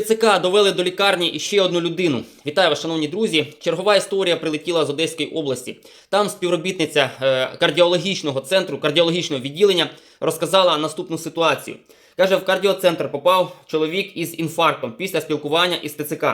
ТЦК довели до лікарні іще одну людину. Вітаю вас, шановні друзі. Чергова історія прилетіла з Одеської області. Там співробітниця е, кардіологічного центру, кардіологічного відділення розказала наступну ситуацію. Каже, в кардіоцентр попав чоловік із інфарктом після спілкування із ТЦК.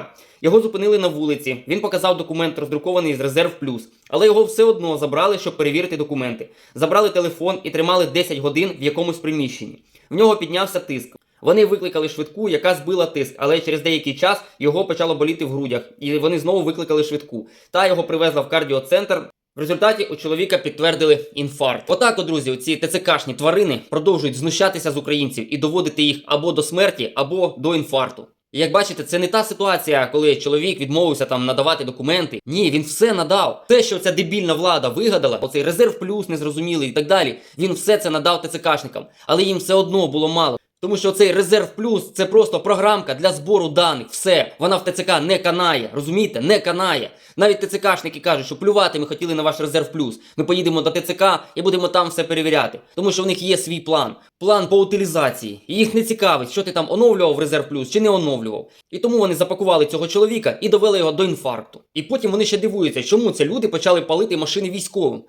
Його зупинили на вулиці. Він показав документ, роздрукований з резерв плюс, але його все одно забрали, щоб перевірити документи. Забрали телефон і тримали 10 годин в якомусь приміщенні. В нього піднявся тиск. Вони викликали швидку, яка збила тиск, але через деякий час його почало боліти в грудях, і вони знову викликали швидку. Та його привезла в кардіоцентр. В результаті у чоловіка підтвердили інфаркт. Отак, от, друзі, ці ТЦКшні тварини продовжують знущатися з українців і доводити їх або до смерті, або до інфаркту. І як бачите, це не та ситуація, коли чоловік відмовився там надавати документи. Ні, він все надав. Те, що ця дебільна влада вигадала, оцей резерв плюс незрозумілий і так далі. Він все це надав ТЦКшникам, але їм все одно було мало. Тому що цей резерв плюс це просто програмка для збору даних. Все, вона в ТЦК не канає. Розумієте? Не канає. Навіть ТЦКшники кажуть, що плювати ми хотіли на ваш резерв плюс. Ми поїдемо до ТЦК і будемо там все перевіряти. Тому що в них є свій план. План по утилізації. І їх не цікавить, що ти там оновлював резерв плюс чи не оновлював. І тому вони запакували цього чоловіка і довели його до інфаркту. І потім вони ще дивуються, чому це люди почали палити машини військовим.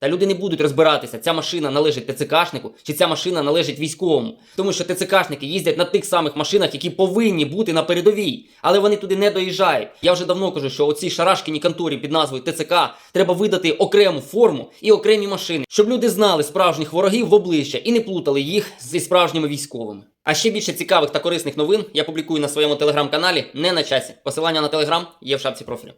Та люди не будуть розбиратися, ця машина належить ТЦКшнику чи ця машина належить військовому. Тому що ТЦКшники їздять на тих самих машинах, які повинні бути на передовій, але вони туди не доїжджають. Я вже давно кажу, що оці шарашкіні конторі під назвою ТЦК треба видати окрему форму і окремі машини, щоб люди знали справжніх ворогів в обличчя і не плутали їх зі справжніми військовими. А ще більше цікавих та корисних новин я публікую на своєму телеграм-каналі не на часі. Посилання на телеграм є в шапці профілю.